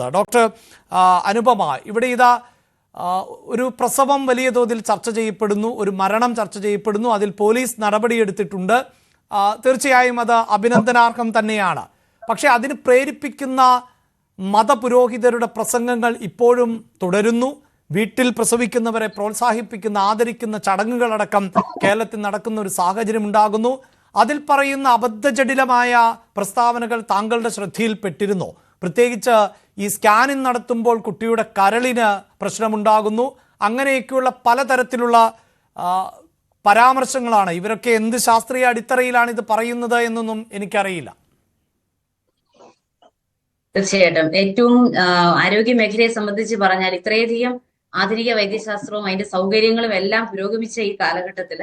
Doctor Anupama ഇവിടെ ഇതാ ഒരു പ്രസവം വലിയ തോതിൽ ചർച്ച ചെയ്യപ്പെടുന്നു ഒരു മരണം ചർച്ച ചെയ്യപ്പെടുന്നു അതിൽ പോലീസ് നടപടിയെടുത്തിട്ടുണ്ട്. തീർച്ചയായും അത് അഭിനന്ദനാർഹം തന്നെയാണ്. പക്ഷേ അതിന് പ്രേരിപ്പിക്കുന്ന മതപുരോഹിതരുടെ പ്രസംഗങ്ങൾ ഇപ്പോഴും തുടരുന്നു. വീട്ടിൽ പ്രസവിക്കുന്നവരെ പ്രോത്സാഹിപ്പിക്കുന്ന ആദരിക്കുന്ന ചടങ്ങുകളടക്കം കേരളത്തിൽ നടക്കുന്ന ഒരു സാഹചര്യം ഉണ്ടാകുന്നു. അതിൽ പറയുന്ന അബദ്ധജടിലമായ പ്രസ്താവനകൾ താങ്കളുടെ ശ്രദ്ധയിൽപ്പെട്ടിരുന്നു. പ്രത്യേകിച്ച് ഈ സ്കാനിങ് നടത്തുമ്പോൾ കുട്ടിയുടെ കരളിന് പ്രശ്നമുണ്ടാകുന്നു. അങ്ങനെയൊക്കെയുള്ള പലതരത്തിലുള്ള പരാമർശങ്ങളാണ്. ഇവരൊക്കെ എന്ത് ശാസ്ത്രീയ അടിത്തറയിലാണ് ഇത് പറയുന്നത് എന്നൊന്നും എനിക്കറിയില്ല. തീർച്ചയായിട്ടും. ഏറ്റവും ആരോഗ്യ മേഖലയെ സംബന്ധിച്ച് പറഞ്ഞാൽ ഇത്രയധികം ആധുനിക വൈദ്യശാസ്ത്രവും അതിന്റെ സൗകര്യങ്ങളും എല്ലാം പുരോഗമിച്ച ഈ കാലഘട്ടത്തിൽ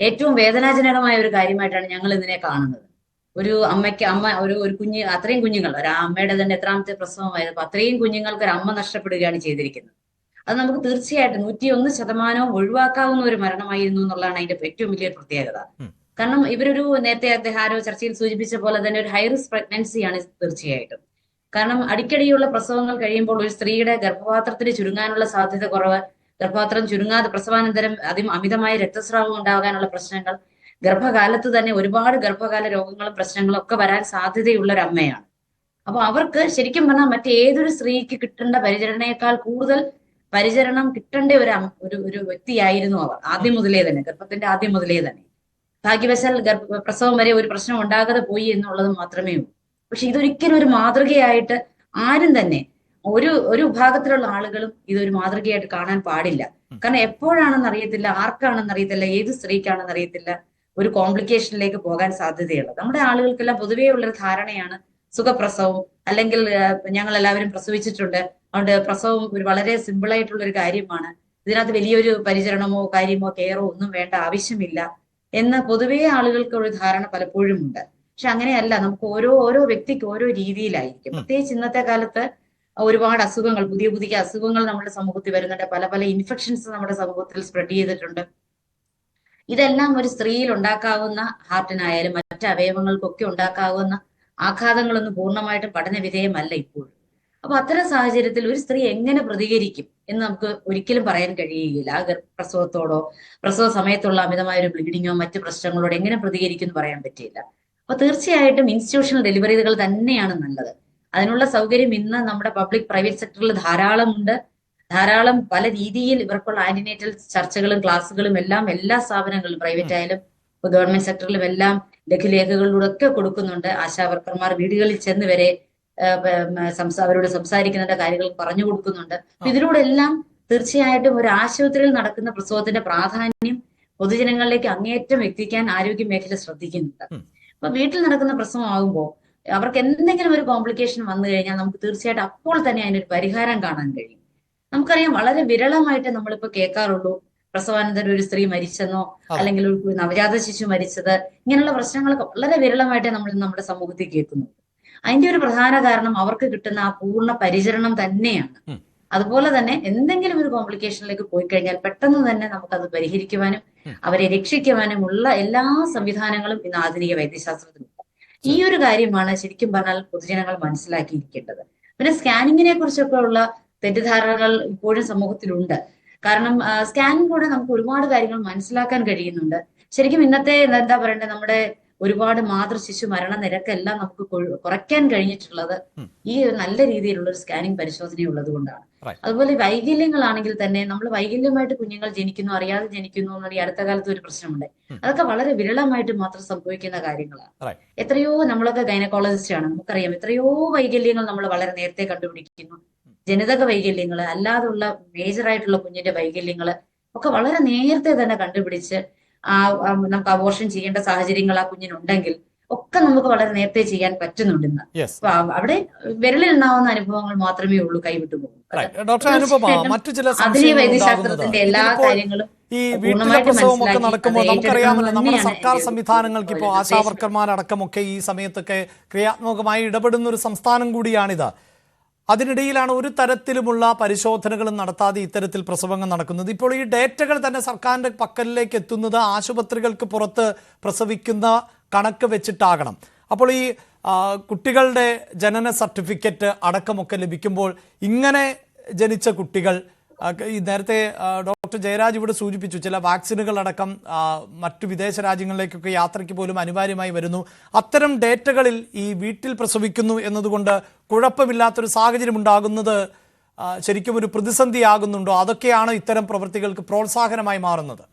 ഏറ്റവും വേദനാജനകമായ ഒരു കാര്യമായിട്ടാണ് ഞങ്ങൾ ഇതിനെ കാണുന്നത്. ഒരു അമ്മയ്ക്ക് അമ്മ ഒരു ഒരു കുഞ്ഞ് അത്രയും കുഞ്ഞുങ്ങൾ. ഒരു അമ്മയുടെ തന്നെ എത്രാമത്തെ പ്രസവമായത് അപ്പൊ അത്രയും കുഞ്ഞുങ്ങൾക്ക് ഒരു അമ്മ നഷ്ടപ്പെടുകയാണ് ചെയ്തിരിക്കുന്നത്. അത് നമുക്ക് തീർച്ചയായിട്ടും നൂറ്റിയൊന്ന് ശതമാനവും ഒഴിവാക്കാവുന്ന ഒരു മരണമായിരുന്നു എന്നുള്ളതാണ് അതിന്റെ ഏറ്റവും വലിയ പ്രത്യേകത. കാരണം ഇവരൊരു നേരത്തെ അദ്ദേഹം ആരോ ചർച്ചയിൽ സൂചിപ്പിച്ച പോലെ തന്നെ ഒരു ഹൈ റിസ്ക് പ്രഗ്നൻസിയാണ് തീർച്ചയായിട്ടും. കാരണം അടിക്കടിയുള്ള പ്രസവങ്ങൾ കഴിയുമ്പോൾ ഒരു സ്ത്രീയുടെ ഗർഭപാത്രത്തിന് ചുരുങ്ങാനുള്ള സാധ്യത കുറവ് ഗർഭപാത്രം ചുരുങ്ങാതെ പ്രസവാനന്തരം അതി അമിതമായ രക്തസ്രാവം ഉണ്ടാകാനുള്ള പ്രശ്നങ്ങൾ ഗർഭകാലത്ത് തന്നെ ഒരുപാട് ഗർഭകാല രോഗങ്ങളും പ്രശ്നങ്ങളും ഒക്കെ വരാൻ സാധ്യതയുള്ള ഒരു അമ്മയാണ് അപ്പൊ അവർക്ക് ശരിക്കും പറഞ്ഞാൽ മറ്റേതൊരു സ്ത്രീക്ക് കിട്ടേണ്ട പരിചരണയേക്കാൾ കൂടുതൽ പരിചരണം കിട്ടേണ്ട ഒരു ഒരു ഒരു വ്യക്തിയായിരുന്നു അവർ ആദ്യം മുതലേ തന്നെ ഗർഭത്തിന്റെ ആദ്യം മുതലേ തന്നെ. ഭാഗ്യവശാൽ ഗർഭ പ്രസവം വരെ ഒരു പ്രശ്നം ഉണ്ടാകാതെ പോയി എന്നുള്ളത് മാത്രമേ ഉള്ളൂ. പക്ഷെ ഇതൊരിക്കലും ഒരു മാതൃകയായിട്ട് ആരും തന്നെ ഒരു ഒരു വിഭാഗത്തിലുള്ള ആളുകളും ഇതൊരു മാതൃകയായിട്ട് കാണാൻ പാടില്ല. കാരണം എപ്പോഴാണെന്ന് അറിയത്തില്ല ആർക്കാണെന്ന് അറിയത്തില്ല ഏത് സ്ത്രീക്കാണെന്ന് അറിയത്തില്ല. ഒരു കോംപ്ലിക്കേഷനിലേക്ക് പോകാൻ സാധ്യതയുള്ളത്. നമ്മുടെ ആളുകൾക്കെല്ലാം പൊതുവേ ഉള്ളൊരു ധാരണയാണ് സുഖപ്രസവം അല്ലെങ്കിൽ ഞങ്ങൾ എല്ലാവരും പ്രസവിച്ചിട്ടുണ്ട്. അതുകൊണ്ട് പ്രസവം ഒരു വളരെ സിമ്പിൾ ആയിട്ടുള്ള ഒരു കാര്യമാണ്. ഇതിനകത്ത് വലിയൊരു പരിചരണമോ കാര്യമോ കെയറോ ഒന്നും വേണ്ട ആവശ്യമില്ല എന്ന പൊതുവേ ആളുകൾക്ക് ഒരു ധാരണ പലപ്പോഴും ഉണ്ട് പക്ഷെ അങ്ങനെയല്ല നമുക്ക് ഓരോ ഓരോ വ്യക്തിക്ക് ഓരോ രീതിയിലായിരിക്കും. പ്രത്യേകിച്ച് ഇന്നത്തെ കാലത്ത് ഒരുപാട് അസുഖങ്ങൾ പുതിയ പുതിയ അസുഖങ്ങൾ നമ്മുടെ സമൂഹത്തിൽ വരുന്നുണ്ട്. പല പല ഇൻഫെക്ഷൻസ് നമ്മുടെ സമൂഹത്തിൽ സ്പ്രെഡ് ചെയ്തിട്ടുണ്ട്. ഇതെല്ലാം ഒരു സ്ത്രീയിൽ ഉണ്ടാക്കാവുന്ന ഹാർട്ടിനായാലും മറ്റ് അവയവങ്ങൾക്കൊക്കെ ഉണ്ടാക്കാവുന്ന ആഘാതങ്ങളൊന്നും പൂർണമായിട്ടും പഠന വിധേയമല്ല ഇപ്പോഴും അപ്പൊ അത്തരം സാഹചര്യത്തിൽ ഒരു സ്ത്രീ എങ്ങനെ പ്രതികരിക്കും എന്ന് നമുക്ക് ഒരിക്കലും പറയാൻ കഴിയുകയില്ല. ആ പ്രസവത്തോടോ പ്രസവ സമയത്തുള്ള അമിതമായ ഒരു ബ്ലീഡിങ്ങോ മറ്റു പ്രശ്നങ്ങളോട് എങ്ങനെ പ്രതികരിക്കും എന്ന് പറയാൻ പറ്റില്ല. അപ്പൊ തീർച്ചയായിട്ടും ഇൻസ്റ്റിറ്റ്യൂഷണൽ ഡെലിവറികൾ തന്നെയാണ് നല്ലത്. അതിനുള്ള സൗകര്യം ഇന്ന് നമ്മുടെ പബ്ലിക് പ്രൈവറ്റ് സെക്ടറിൽ ധാരാളമുണ്ട്. ധാരാളം പല രീതിയിൽ ഇവർക്കുള്ള ആന്റിനേറ്റൽ ചർച്ചകളും ക്ലാസ്സുകളും എല്ലാം എല്ലാ സ്ഥാപനങ്ങളിലും പ്രൈവറ്റ് ആയാലും ഗവൺമെന്റ് സെക്ടറിലും എല്ലാം ലഘുലേഖകളിലൂടെ ഒക്കെ കൊടുക്കുന്നുണ്ട്. ആശാവർക്കർമാർ വീടുകളിൽ ചെന്ന് വരെ അവരോട് സംസാരിക്കുന്നതിന്റെ കാര്യങ്ങൾ പറഞ്ഞു കൊടുക്കുന്നുണ്ട്. ഇതിലൂടെ എല്ലാം തീർച്ചയായിട്ടും ഒരു ആശുപത്രിയിൽ നടക്കുന്ന പ്രസവത്തിന്റെ പ്രാധാന്യം പൊതുജനങ്ങളിലേക്ക് അങ്ങേയറ്റം എത്തിക്കാൻ ആരോഗ്യ മേഖല ശ്രദ്ധിക്കുന്നുണ്ട്. അപ്പൊ വീട്ടിൽ നടക്കുന്ന പ്രസവം ആകുമ്പോൾ അവർക്ക് എന്തെങ്കിലും ഒരു കോംപ്ലിക്കേഷൻ വന്നു കഴിഞ്ഞാൽ നമുക്ക് തീർച്ചയായിട്ടും അപ്പോൾ തന്നെ അതിനൊരു പരിഹാരം കാണാൻ കഴിയും. നമുക്കറിയാം വളരെ വിരളമായിട്ട് നമ്മളിപ്പോ കേൾക്കാറുള്ളൂ. പ്രസവാനന്തരം ഒരു സ്ത്രീ മരിച്ചെന്നോ അല്ലെങ്കിൽ ഒരു നവജാത ശിശു മരിച്ചത് ഇങ്ങനെയുള്ള പ്രശ്നങ്ങളൊക്കെ വളരെ വിരളമായിട്ട് നമ്മൾ നമ്മുടെ സമൂഹത്തിൽ കേൾക്കുന്നു. അതിന്റെ ഒരു പ്രധാന കാരണം അവർക്ക് കിട്ടുന്ന ആ പൂർണ പരിചരണം തന്നെയാണ്. അതുപോലെ തന്നെ എന്തെങ്കിലും ഒരു കോംപ്ലിക്കേഷനിലേക്ക് പോയി കഴിഞ്ഞാൽ പെട്ടെന്ന് തന്നെ നമുക്കത് പരിഹരിക്കുവാനും അവരെ രക്ഷിക്കുവാനും ഉള്ള എല്ലാ സംവിധാനങ്ങളും ഇന്ന് ആധുനിക വൈദ്യശാസ്ത്രത്തിലുണ്ട് ഈ ഒരു കാര്യമാണ് ശരിക്കും പറഞ്ഞാൽ പൊതുജനങ്ങൾ മനസ്സിലാക്കിയിരിക്കേണ്ടത്. പിന്നെ സ്കാനിങ്ങിനെ കുറിച്ചൊക്കെ ഉള്ള തെറ്റിദ്ധാരണകൾ ഇപ്പോഴും സമൂഹത്തിലുണ്ട്. കാരണം സ്കാനിങ് കൂടെ നമുക്ക് ഒരുപാട് കാര്യങ്ങൾ മനസ്സിലാക്കാൻ കഴിയുന്നുണ്ട്. ശരിക്കും ഇന്നത്തെ എന്താ പറയണ്ടേ നമ്മുടെ ഒരുപാട് മാതൃ ശിശു മരണ നിരക്കെല്ലാം നമുക്ക് കുറയ്ക്കാൻ കഴിഞ്ഞിട്ടുള്ളത് ഈ ഒരു നല്ല രീതിയിലുള്ള ഒരു സ്കാനിങ് പരിശോധന ഉള്ളത് കൊണ്ടാണ്. അതുപോലെ വൈകല്യങ്ങളാണെങ്കിൽ തന്നെ നമ്മൾ വൈകല്യമായിട്ട് കുഞ്ഞുങ്ങൾ ജനിക്കുന്നു അറിയാതെ ജനിക്കുന്നു എന്നൊരു ഈ അടുത്ത കാലത്ത് ഒരു പ്രശ്നമുണ്ട്. അതൊക്കെ വളരെ വിരളമായിട്ട് മാത്രം സംഭവിക്കുന്ന കാര്യങ്ങളാണ്. എത്രയോ നമ്മളൊക്കെ ഗൈനക്കോളജിസ്റ്റ് ആണ് നമുക്കറിയാം എത്രയോ വൈകല്യങ്ങൾ നമ്മൾ വളരെ നേരത്തെ കണ്ടുപിടിക്കുന്നു. ജനിതക വൈകല്യങ്ങൾ അല്ലാതുള്ള മേജറായിട്ടുള്ള കുഞ്ഞിന്റെ വൈകല്യങ്ങൾ ഒക്കെ വളരെ നേരത്തെ തന്നെ കണ്ടുപിടിച്ച് ആ നമുക്ക് അബോർഷൻ ചെയ്യേണ്ട സാഹചര്യങ്ങൾ ആ കുഞ്ഞിനുണ്ടെങ്കിൽ ഒക്കെ നമുക്ക് വളരെ നേരത്തെ ചെയ്യാൻ പറ്റുന്നുണ്ട് ഇന്ന്. അപ്പൊ അവിടെ വിരലിലുണ്ടാവുന്ന അനുഭവങ്ങൾ മാത്രമേ ഉള്ളൂ കൈവിട്ടു പോകും. ആധുനിക വൈദ്യശാസ്ത്രത്തിന്റെ എല്ലാ കാര്യങ്ങളും ഈ വീട്ടിലെ ഒക്കെ പ്രസവമൊക്കെ മനസ്സിലാക്കി നടക്കുമ്പോൾ നമുക്കറിയാമല്ലോ നമ്മുടെ സർക്കാർ സംവിധാനങ്ങൾക്ക് ഇപ്പോൾ ആശാവർക്കർമാരടക്കമൊക്കെ ഈ സമയത്തൊക്കെ ക്രിയാത്മകമായി ഇടപെടുന്ന ഒരു സംസ്ഥാനം കൂടിയാണിത്. അതിനിടയിലാണ് ഒരു തരത്തിലുമുള്ള പരിശോധനകളും നടത്താതെ ഇത്തരത്തിൽ പ്രസവങ്ങൾ നടക്കുന്നത്. ഇപ്പോൾ ഈ ഡേറ്റകൾ തന്നെ സർക്കാരിന്റെ പക്കലിലേക്ക് എത്തുന്നത് ആശുപത്രികൾക്ക് പുറത്ത് പ്രസവിക്കുന്ന കണക്ക് വെച്ചിട്ടാകണം. അപ്പോൾ ഈ കുട്ടികളുടെ ജനന സർട്ടിഫിക്കറ്റ് അടക്കമൊക്കെ ലഭിക്കുമ്പോൾ ഇങ്ങനെ ജനിച്ച കുട്ടികൾ ഈ നേരത്തെ ഡോക്ടർ ജയരാജ് ഇവിടെ സൂചിപ്പിച്ചു ചില വാക്സിനുകൾ അടക്കം മറ്റു വിദേശ രാജ്യങ്ങളിലേക്കൊക്കെ യാത്രയ്ക്ക് പോലും അനിവാര്യമായി വരുന്നു. അത്തരം ഡേറ്റകളിൽ ഈ വീട്ടിൽ പ്രസവിക്കുന്നു എന്നതുകൊണ്ട് കുഴപ്പമില്ലാത്തൊരു സാഹചര്യം ഉണ്ടാകുന്നത് ശരിക്കും ഒരു പ്രതിസന്ധിയാകുന്നുണ്ടോ? അതൊക്കെയാണ് ഇത്തരം പ്രവൃത്തികൾക്ക് പ്രോത്സാഹനമായി മാറുന്നത്.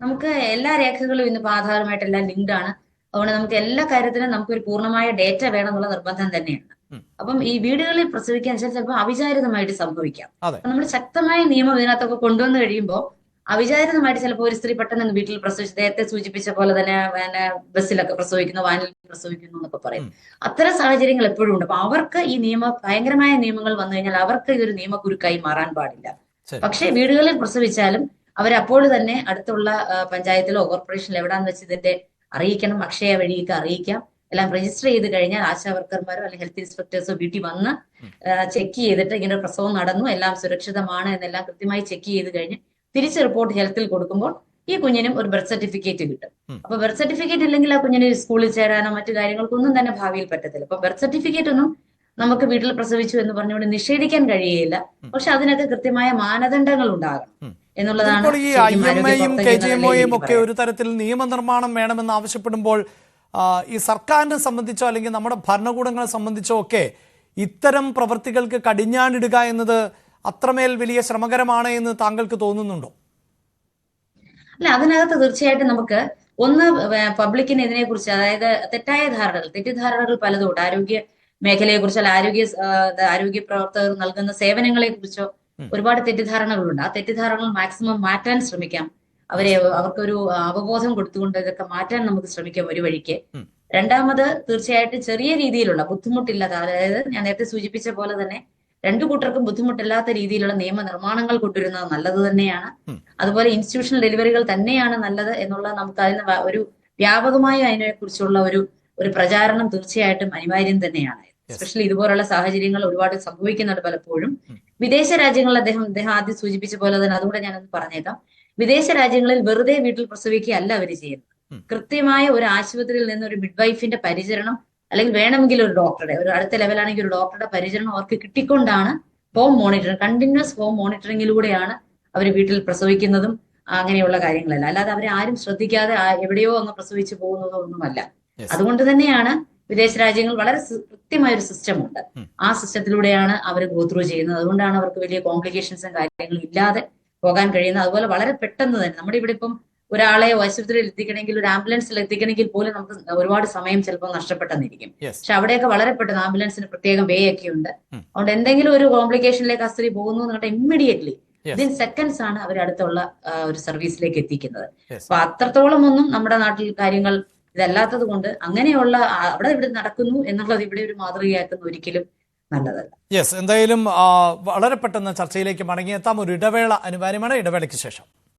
നമുക്ക് എല്ലാ രേഖകളും ഇന്ന് ആധാറുമായിട്ടെല്ലാം ലിങ്ക്ഡ് ആണ്. അതുകൊണ്ട് നമുക്ക് എല്ലാ കാര്യത്തിനും നമുക്ക് ഒരു പൂർണമായ ഡേറ്റ വേണമെന്നുള്ള നിർബന്ധം തന്നെയാണ്. അപ്പം ഈ വീടുകളിൽ പ്രസവിക്കാൻ വെച്ചാൽ ചിലപ്പോൾ അവിചാരിതമായിട്ട് സംഭവിക്കാം. നമ്മൾ ശക്തമായ നിയമം ഇതിനകത്തൊക്കെ കൊണ്ടുവന്നു കഴിയുമ്പോൾ അവിചാരിതമായിട്ട് ചിലപ്പോൾ ഒരു സ്ത്രീ പെട്ടെന്ന് വീട്ടിൽ പ്രസവിച്ചു നേരത്തെ സൂചിപ്പിച്ച പോലെ തന്നെ പിന്നെ ബസ്സിലൊക്കെ പ്രസവിക്കുന്നു വാനിൽ പ്രസവിക്കുന്നു എന്നൊക്കെ പറയും. അത്തരം സാഹചര്യങ്ങൾ എപ്പോഴും ഉണ്ട്. അപ്പൊ അവർക്ക് ഈ നിയമ ഭയങ്കരമായ നിയമങ്ങൾ വന്നു കഴിഞ്ഞാൽ അവർക്ക് ഇതൊരു നിയമക്കുരുക്കായി മാറാൻ പാടില്ല. പക്ഷെ വീടുകളിൽ പ്രസവിച്ചാലും അവരപ്പോൾ തന്നെ അടുത്തുള്ള പഞ്ചായത്തിലോ കോർപ്പറേഷനിലോ എവിടാന്ന് വെച്ച് ഇതിന്റെ അറിയിക്കണം അക്ഷയ വഴിയൊക്കെ അറിയിക്കാം. എല്ലാം രജിസ്റ്റർ ചെയ്ത് കഴിഞ്ഞാൽ ആശാ വർക്കർമാരോ അല്ലെങ്കിൽ ഹെൽത്ത് ഇൻസ്പെക്ടേഴ്സോ വീട്ടിൽ വന്ന് ചെക്ക് ചെയ്തിട്ട് ഇങ്ങനെ പ്രസവം നടന്നു എല്ലാം സുരക്ഷിതമാണ് എന്നെല്ലാം കൃത്യമായി ചെക്ക് ചെയ്ത് കഴിഞ്ഞ് തിരിച്ച് റിപ്പോർട്ട് ഹെൽത്തിൽ കൊടുക്കുമ്പോൾ ഈ കുഞ്ഞിനും ഒരു ബർത്ത് സർട്ടിഫിക്കറ്റ് കിട്ടും. അപ്പൊ ബർത്ത് സർട്ടിഫിക്കറ്റ് ഇല്ലെങ്കിൽ ആ കുഞ്ഞിന് സ്കൂളിൽ ചേരാനോ മറ്റു കാര്യങ്ങൾക്കൊന്നും തന്നെ ഭാവിയിൽ പറ്റത്തില്ല. അപ്പൊ ബർത്ത് സർട്ടിഫിക്കറ്റ് ഒന്നും നമുക്ക് വീട്ടിൽ പ്രസവിച്ചു എന്ന് പറഞ്ഞുകൊണ്ട് നിഷേധിക്കാൻ കഴിയില്ല പക്ഷെ അതിനൊക്കെ കൃത്യമായ മാനദണ്ഡങ്ങൾ ഉണ്ടാകണം എന്നുള്ളതാണ് ഒക്കെ ഒരു തരത്തിൽ നിയമനിർമ്മാണം വേണമെന്ന് ആവശ്യപ്പെടുമ്പോൾ ഈ സർക്കാരിനെ സംബന്ധിച്ചോ അല്ലെങ്കിൽ നമ്മുടെ ഭരണകൂടങ്ങളെ സംബന്ധിച്ചോ ഒക്കെ ഇത്തരം പ്രവൃത്തികൾക്ക് കടിഞ്ഞാണിടുക എന്നത് അത്രമേൽ വലിയ ശ്രമകരമാണ് എന്ന് താങ്കൾക്ക് തോന്നുന്നുണ്ടോ? അല്ല അതിനകത്ത് തീർച്ചയായിട്ടും നമുക്ക് ഒന്ന് പബ്ലിക്കിന് ഇതിനെ കുറിച്ച് അതായത് തെറ്റായ ധാരണകൾ തെറ്റിദ്ധാരണകൾ പലതും ഉണ്ട്. ആരോഗ്യ മേഖലയെ കുറിച്ചോ ആരോഗ്യ ആരോഗ്യ പ്രവർത്തകർ നൽകുന്ന സേവനങ്ങളെ കുറിച്ചോ. ഒരുപാട് തെറ്റിദ്ധാരണകളുണ്ട്. ആ തെറ്റിദ്ധാരണകൾ മാക്സിമം മാറ്റാൻ ശ്രമിക്കാം. അവരെ അവർക്കൊരു അവബോധം കൊടുത്തുകൊണ്ട് ഇതൊക്കെ മാറ്റാൻ നമുക്ക് ശ്രമിക്കാം ഒരു വഴിക്ക്. രണ്ടാമത് തീർച്ചയായിട്ടും ചെറിയ രീതിയിലുള്ള ബുദ്ധിമുട്ടില്ലാത്ത അതായത് ഞാൻ നേരത്തെ സൂചിപ്പിച്ച പോലെ തന്നെ രണ്ടു കൂട്ടർക്കും ബുദ്ധിമുട്ടില്ലാത്ത രീതിയിലുള്ള നിയമനിർമ്മാണങ്ങൾ കൊണ്ടുവരുന്നത് നല്ലത് തന്നെയാണ്. അതുപോലെ ഇൻസ്റ്റിറ്റ്യൂഷണൽ ഡെലിവറികൾ തന്നെയാണ് നല്ലത് എന്നുള്ള നമുക്ക് അതിന് ഒരു വ്യാപകമായ അതിനെ കുറിച്ചുള്ള ഒരു ഒരു പ്രചാരണം തീർച്ചയായിട്ടും അനിവാര്യം തന്നെയാണ്. എസ്പെഷ്യലി ഇതുപോലുള്ള സാഹചര്യങ്ങൾ ഒരുപാട് സംഭവിക്കുന്നുണ്ട് പലപ്പോഴും. വിദേശ രാജ്യങ്ങളിൽ അദ്ദേഹം അദ്ദേഹം ആദ്യം സൂചിപ്പിച്ച പോലെ തന്നെ അതുകൂടെ ഞാനൊന്ന് പറഞ്ഞേക്കാം. വിദേശ രാജ്യങ്ങളിൽ വെറുതെ വീട്ടിൽ പ്രസവിക്കുകയല്ല അവർ ചെയ്യുന്നത്. കൃത്യമായ ഒരു ആശുപത്രിയിൽ നിന്ന് ഒരു മിഡ്വൈഫിന്റെ പരിചരണം അല്ലെങ്കിൽ വേണമെങ്കിൽ ഒരു ഡോക്ടറുടെ ഒരു അടുത്ത ലെവലാണെങ്കിൽ ഒരു ഡോക്ടറുടെ പരിചരണം അവർക്ക് കിട്ടിക്കൊണ്ടാണ് ഹോം മോണിറ്ററിംഗ് കണ്ടിന്യൂസ് ഹോം മോണിറ്ററിങ്ങിലൂടെയാണ് അവർ വീട്ടിൽ പ്രസവിക്കുന്നതും അങ്ങനെയുള്ള കാര്യങ്ങളല്ല. അല്ലാതെ അവരെ ആരും ശ്രദ്ധിക്കാതെ എവിടെയോ അങ്ങ് പ്രസവിച്ചു പോകുന്നതോ ഒന്നുമല്ല. അതുകൊണ്ട് തന്നെയാണ് വിദേശ രാജ്യങ്ങൾ വളരെ കൃത്യമായ ഒരു സിസ്റ്റം ഉണ്ട്. ആ സിസ്റ്റത്തിലൂടെയാണ് അവർ ഗോത്രൂ ചെയ്യുന്നത്. അതുകൊണ്ടാണ് അവർക്ക് വലിയ കോംപ്ലിക്കേഷൻസും കാര്യങ്ങളും ഇല്ലാതെ പോകാൻ കഴിയുന്നത് അതുപോലെ വളരെ പെട്ടെന്ന് തന്നെ. നമ്മുടെ ഇവിടെ ഇപ്പം ഒരാളെ ആശുപത്രിയിൽ എത്തിക്കണമെങ്കിൽ ഒരു ആംബുലൻസിൽ എത്തിക്കണമെങ്കിൽ പോലും നമുക്ക് ഒരുപാട് സമയം ചിലപ്പോൾ നഷ്ടപ്പെട്ടെന്നിരിക്കും. പക്ഷെ അവിടെയൊക്കെ വളരെ പെട്ടെന്ന് ആംബുലൻസിന് പ്രത്യേകം വേ ഒക്കെ ഉണ്ട്. അതുകൊണ്ട് എന്തെങ്കിലും ഒരു കോംപ്ലിക്കേഷനിലേക്ക് ആ സ്ത്രീ പോകുന്നു എന്നിട്ട് ഇമ്മീഡിയറ്റ്ലി. വിതിൻ സെക്കൻഡ്സ് ആണ് അവർ അടുത്തുള്ള ഒരു സർവീസിലേക്ക് എത്തിക്കുന്നത്. അപ്പൊ അത്രത്തോളം ഒന്നും നമ്മുടെ നാട്ടിൽ കാര്യങ്ങൾ ഇതല്ലാത്തത് കൊണ്ട് അങ്ങനെയുള്ള അവിടെ ഇവിടെ നടക്കുന്നു എന്നുള്ളത് ഇവിടെ ഒരു മാതൃകയാക്കുന്ന ഒരിക്കലും നല്ലതല്ല. യെസ് എന്തായാലും വളരെ പെട്ടെന്ന് ചർച്ചയിലേക്ക് മടങ്ങിയെത്താം. ഒരു ഇടവേള അനിവാര്യമാണ്. ഇടവേളയ്ക്ക് ശേഷം.